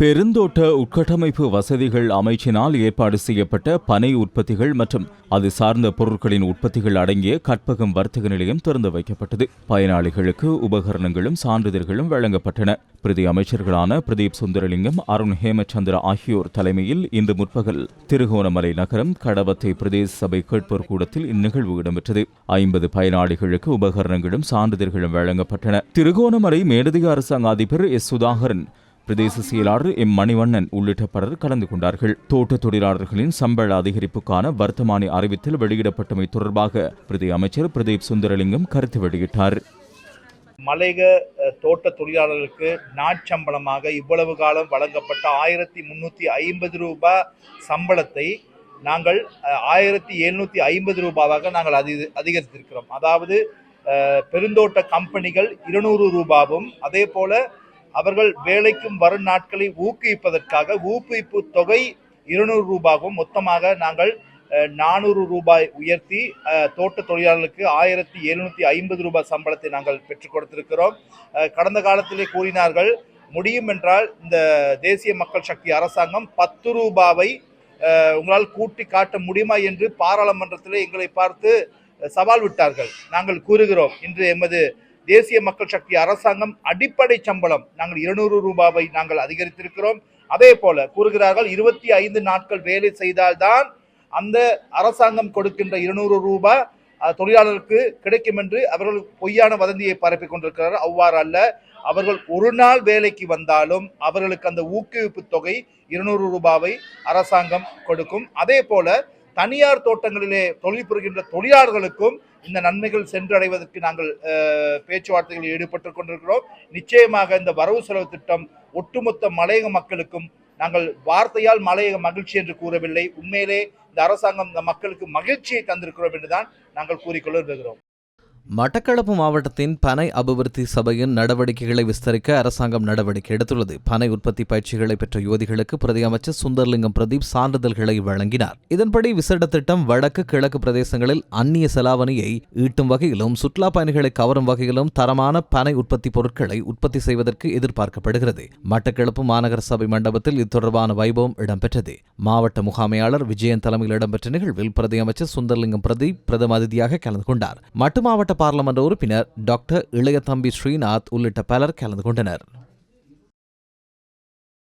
பெருந்தோட்ட உட்கட்டமைப்பு வசதிகள் அமைச்சினால் ஏற்பாடு செய்யப்பட்ட பனை உற்பத்திகள் மற்றும் அது சார்ந்த பொருட்களின் உற்பத்திகள் அடங்கிய கற்பகம் வர்த்தக நிலையம் திறந்து வைக்கப்பட்டது. பயனாளிகளுக்கு உபகரணங்களும் சான்றிதழ்களும் வழங்கப்பட்டன. பிரதி அமைச்சர்களான பிரதீப் சுந்தரலிங்கம் அருண் ஹேமச்சந்திர ஆகியோர் தலைமையில் இன்று முற்பகல் திருகோணமலை நகரம் கடவத்தை பிரதேச சபை கேட்போர் கூடத்தில் இந்நிகழ்வு இடம்பெற்றது. ஐம்பது பயனாளிகளுக்கு உபகரணங்களும் சான்றிதழ்களும் வழங்கப்பட்டன. திருகோணமலை மேலதிக அரசாங்க அதிபர் எஸ். சுதாகரன் பிரதேச செயலாளர் எம். மணிவண்ணன் உள்ளிட்ட பலர் கலந்து கொண்டார்கள். தோட்ட தொழிலாளர்களின் சம்பள அதிகரிப்புக்கான வர்த்தமானி அறிவித்தல் வெளியிடப்பட்டமை தொடர்பாக பிரதி அமைச்சர் பிரதீப் சுந்தரலிங்கம் கருத்து வெளியிட்டார். மலைக தோட்ட தொழிலாளர்களுக்கு நாட்சம்பளமாக இவ்வளவு காலம் வழங்கப்பட்ட ஆயிரத்தி முன்னூற்றி ஐம்பது ரூபாய் சம்பளத்தை நாங்கள் ஆயிரத்தி எழுநூற்றி ஐம்பது ரூபாவாக நாங்கள் அதி அதிகரித்திருக்கிறோம். அதாவது பெருந்தோட்ட கம்பெனிகள் இருநூறு ரூபாவும் அதே போல அவர்கள் வேலைக்கும் வரும் நாட்களை ஊக்குவிப்பதற்காக ஊக்குவிப்பு தொகை இருநூறு ரூபாவும் மொத்தமாக நாங்கள் நானூறு ரூபாய் உயர்த்தி தோட்ட தொழிலாளர்களுக்கு ஆயிரத்தி எழுநூற்றி ஐம்பது ரூபாய் சம்பளத்தை நாங்கள் பெற்றுக் கொடுத்திருக்கிறோம். கடந்த காலத்திலே கூறினார்கள் முடியும் என்றால் இந்த தேசிய மக்கள் சக்தி அரசாங்கம் பத்து ரூபாவை உங்களால் கூட்டி காட்ட முடியுமா? என்று பாராளுமன்றத்தில் எங்களை பார்த்து சவால் விட்டார்கள். நாங்கள் கூறுகிறோம் இன்று எமது தேசிய மக்கள் சக்தி அரசாங்கம் அடிப்படை சம்பளம் நாங்கள் இருநூறு ரூபாவை நாங்கள் அதிகரித்திருக்கிறோம். அதே போல கூறுகிறார்கள் இருபத்தி ஐந்து நாட்கள் வேலை செய்தால்தான் அந்த அரசாங்கம் கொடுக்கின்ற இருநூறு ரூபாய் தொழிலாளருக்கு கிடைக்கும் என்று அவர்கள் பொய்யான வதந்தியை பரப்பி கொண்டிருக்கிறார்கள். அவ்வாறு அல்ல அவர்கள் ஒரு நாள் வேலைக்கு வந்தாலும் அவர்களுக்கு அந்த ஊக்குவிப்பு தொகை இருநூறு ரூபாவை அரசாங்கம் கொடுக்கும். அதே போல தனியார் தோட்டங்களிலே தொழில் புரிகின்ற தொழிலாளர்களுக்கும் இந்த நன்மைகள் சென்றடைவதற்கு நாங்கள் பேச்சுவார்த்தைகளில் ஈடுபட்டு கொண்டிருக்கிறோம். நிச்சயமாக இந்த வரவு செலவு திட்டம் ஒட்டுமொத்த மலையக மக்களுக்கும் நாங்கள் வார்த்தையால் மலையக மகிழ்ச்சி என்று கூறவில்லை. உண்மையிலே இந்த அரசாங்கம் இந்த மக்களுக்கு மகிழ்ச்சியை தந்திருக்கிறோம் என்றுதான் நாங்கள் கூறிக்கொள்ள விரும்புகிறோம். மட்டக்களப்பு மாவட்டத்தின் பனை அபிவிருத்தி சபையின் நடவடிக்கைகளை விஸ்தரிக்க அரசாங்கம் நடவடிக்கை எடுத்துள்ளது. பனை உற்பத்தி பயிற்சிகளை பெற்ற யுவதிகளுக்கு பிரதி அமைச்சர் சுந்தர்லிங்கம் பிரதீப் சான்றிதழ்களை வழங்கினார். இதன்படி விசேட திட்டம் வடக்கு கிழக்கு பிரதேசங்களில் அந்நிய செலாவணியை ஈட்டும் வகையிலும் சுற்றுலா பயணிகளை கவரும் வகையிலும் தரமான பனை உற்பத்தி பொருட்களை உற்பத்தி செய்வதற்கு எதிர்பார்க்கப்படுகிறது. மட்டக்களப்பு மாநகர சபை மண்டபத்தில் இது தொடர்பான வைபவம் இடம்பெற்றது. மாவட்ட முகாமையாளர் விஜயன் தலைமையில் இடம்பெற்ற நிகழ்வில் பிரதி அமைச்சர் சுந்தர்லிங்கம் பிரதீப் பிரதம அதிதியாக கலந்து கொண்டார். மட்டு மாவட்ட பாராளுமன்ற உறுப்பினர் டாக்டர் இளையதம்பி ஸ்ரீநாத் உள்ளிட்ட பலர் கலந்து கொண்டனர்.